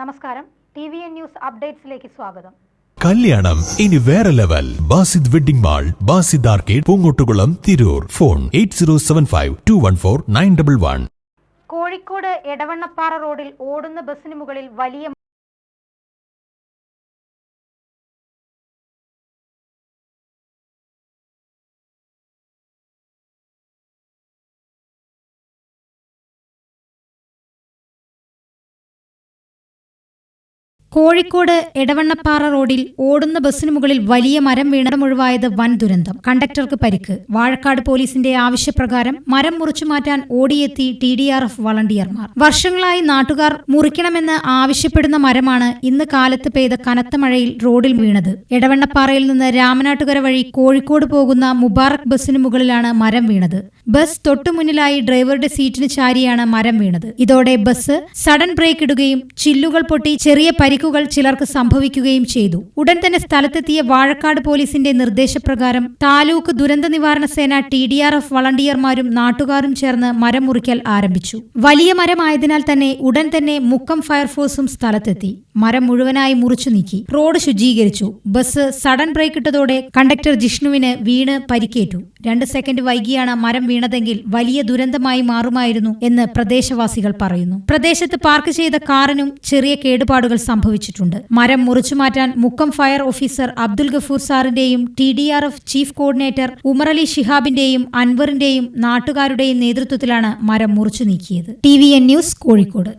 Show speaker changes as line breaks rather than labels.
നമസ്കാരം. T V N news അപ്ഡേറ്റ്സിലേക്ക് സ്വാഗതം.
കല്യാണം ഇനി വേറെ level. Basid wedding mall Basid arcade Poongottukulam Tirur. Phone eight zero seven five two one four nine double one.
Kozhikode Edavannappara റോഡിൽ ഓടുന്ന ബസ്സിന് മുകളിൽ വലിയ
കോഴിക്കോട് എടവണ്ണപ്പാറ റോഡിൽ ഓടുന്ന ബസ്സിനു മുകളിൽ വലിയ മരം വീണമുഴുവായത് വൻ ദുരന്തം. കണ്ടക്ടർക്ക് പരിക്ക്. വാഴക്കാട് പോലീസിന്റെ ആവശ്യപ്രകാരം മരം മുറിച്ചു മാറ്റാൻ ഓടിയെത്തി ടി ഡി ആർ എഫ് വളണ്ടിയർമാർ. വർഷങ്ങളായി നാട്ടുകാർ മുറിക്കണമെന്ന് ആവശ്യപ്പെടുന്ന മരമാണ് ഇന്ന് കാലത്ത് പെയ്ത കനത്ത മഴയിൽ റോഡിൽ വീണത്. എടവണ്ണപ്പാറയിൽ നിന്ന് രാമനാട്ടുകര വഴി കോഴിക്കോട് പോകുന്ന മുബാറക് ബസ്സിന് മുകളിലാണ് മരം വീണത്. ബസ് തൊട്ടുമുന്നിലായി ഡ്രൈവറുടെ സീറ്റിന് ചാരിയാണ് മരം വീണത്. ഇതോടെ ബസ് സഡൻ ബ്രേക്ക് ഇടുകയും ചില്ലുകൾ പൊട്ടി ചെറിയ പരിക്കുകൾ ചിലർക്ക് സംഭവിക്കുകയും ചെയ്തു. ഉടൻ തന്നെ സ്ഥലത്തെത്തിയ വാഴക്കാട് പോലീസിന്റെ നിർദ്ദേശപ്രകാരം താലൂക്ക് ദുരന്ത നിവാരണ സേന ടി ഡി ആർ എഫ് വളണ്ടിയർമാരും നാട്ടുകാരും ചേർന്ന് മരം മുറിക്കൽ ആരംഭിച്ചു. വലിയ മരമായതിനാൽ തന്നെ ഉടൻ തന്നെ മുക്കം ഫയർഫോഴ്സും സ്ഥലത്തെത്തി. മരം മുഴുവനായി മുറിച്ചു നീക്കി. റോഡ് ശുചീകരിച്ചു. ബസ് സഡൻ ബ്രേക്ക് ഇട്ടതോടെ കണ്ടക്ടർ ജിഷ്ണുവിന് വീണ് പരിക്കേറ്റു. രണ്ട് സെക്കൻഡ് വൈകിയാണ് മരം വീണതെങ്കിൽ വലിയ ദുരന്തമായി മാറുമായിരുന്നു എന്ന് പ്രദേശവാസികൾ പറയുന്നു. പ്രദേശത്ത് പാർക്ക് ചെയ്ത കാറിനും ചെറിയ കേടുപാടുകൾ സംഭവിച്ചിട്ടുണ്ട്. മരം മുറിച്ചു മാറ്റാൻ Mukkam fire officer Abdul Gafoor സാറിന്റെയും T D R F chief coordinator Umarali ഷിഹാബിന്റെയും അൻവറിന്റെയും നാട്ടുകാരുടെയും നേതൃത്വത്തിലാണ് മരം മുറിച്ചു നീക്കിയത്. T V N news Kozhikode.